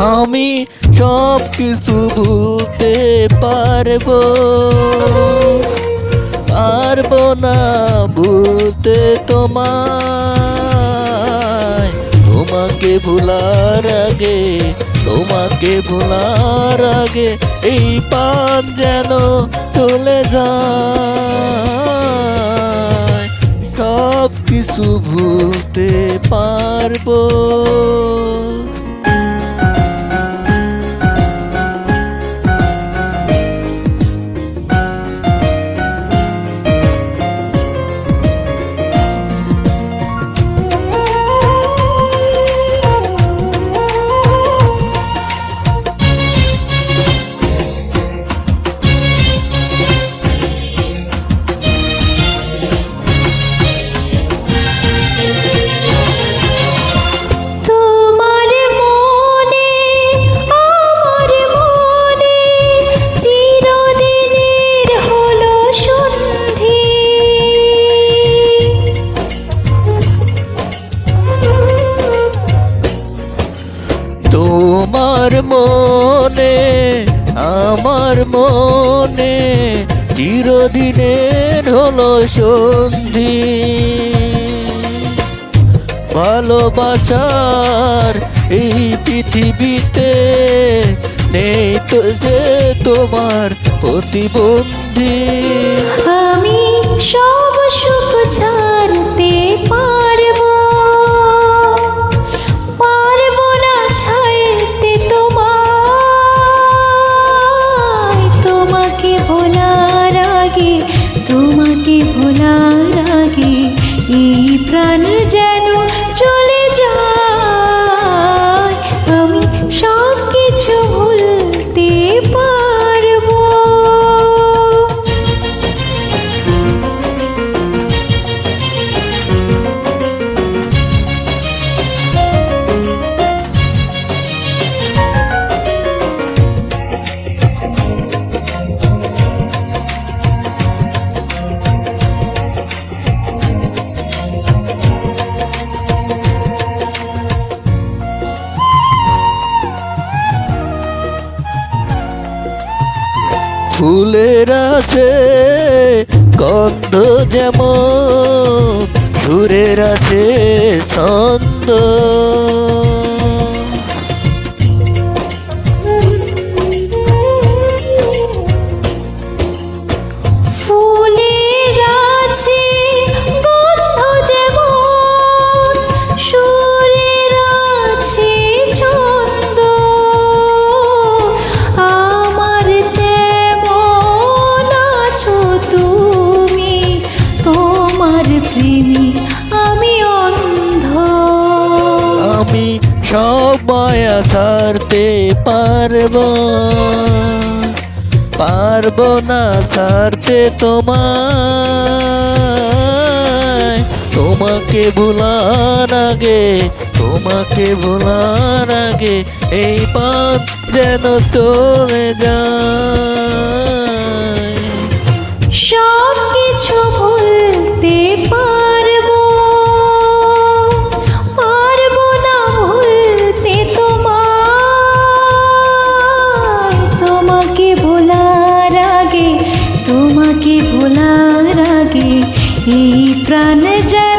আমি সব কিছু ভুলতে পারব। পারব না ভুলতে তোমায়। তোমাকে ভুলার আগে, তোমাকে ভুলার আগে এই পান যেন চলে যায়। সব কিছু ভুলতে পারব। তোমার মনে, আমার মনে চিরদিনের হলো সন্ধি। ভালোবাসার এই পৃথিবীতে নেই তো যে তোমার প্রতিবন্ধী। আমি সব সুখ ছাড়তে তোমাকে ভোলার আগে এই ফুলের আছে গন্ধ যেমন সুরের আছে ছন্দ। তোমার প্রেমী, আমি অন্ধ। আমি সব মায়া ছাড়তে পারব। পারব না ছাড়তে তোমার তোমাকে ভুলার আগে, তোমাকে ভুলার আগে এই পথ যেন চলে যায়। আগে তোমাকে ভোলার